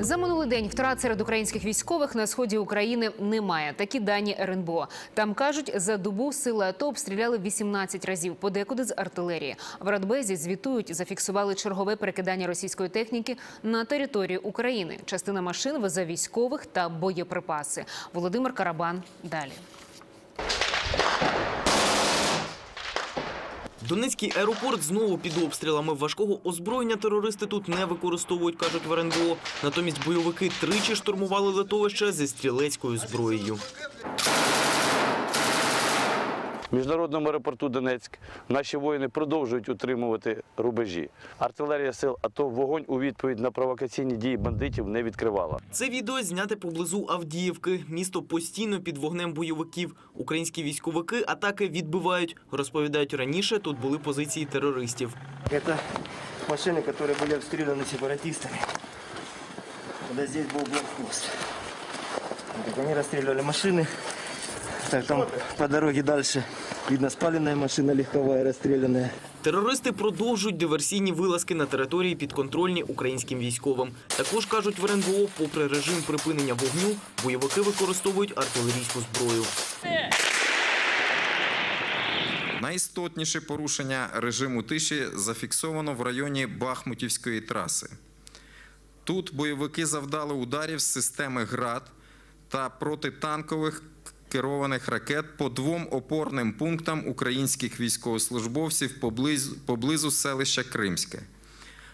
За минулий день втрат серед українських військових на сході України немає. Такі дані РНБО. Там кажуть, за добу сили АТО обстріляли 18 разів, подекуди з артилерії. В Радбезі звітують, зафіксували чергове перекидання російської техніки на територію України. Частина машин везе військових та боєприпаси. Володимир Карабан далі. Донецький аеропорт знову під обстрілами важкого озброєння терористи тут не використовують, кажуть в РНБО. Натомість бойовики тричі штурмували литовище зі стрілецькою зброєю. В міжнародному аеропорту Донецьк наші воїни продовжують утримувати рубежі. Артилерія сил АТО вогонь у відповідь на провокаційні дії бандитів не відкривала. Це відео зняте поблизу Авдіївки. Місто постійно під вогнем бойовиків. Українські військовики атаки відбивають. Розповідають, раніше тут були позиції терористів. Это машины, которые были обстреляны сепаратистами. Когда здесь был блокпост. Вот Так они расстреливали машины. Так, там по дороге дальше видно спаленная машина легковая расстрелянная. Терористи продовжують диверсійні вилазки на території підконтрольні українським військовим. Також кажуть в РНБО, попри режим припинення вогню, бойовики використовують артилерійську зброю. Найістотніше порушення режиму тиші зафіксовано в районі Бахмутівської траси. Тут бойовики завдали ударів з системи ГРАД та протитанкових керованих ракет по двом опорним пунктам українських військовослужбовців поблизу, поблизу селища Кримське.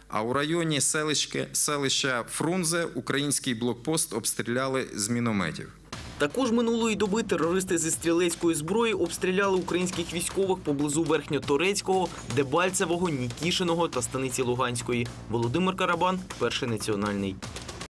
А у районі селища, селища Фрунзе український блокпост обстріляли з мінометів. Також минулої доби терористи зі стрілецької зброї обстріляли українських військових поблизу Верхньоторецького, Дебальцевого, Нікішиного та станиці Луганської. Володимир Карабан, перший національний.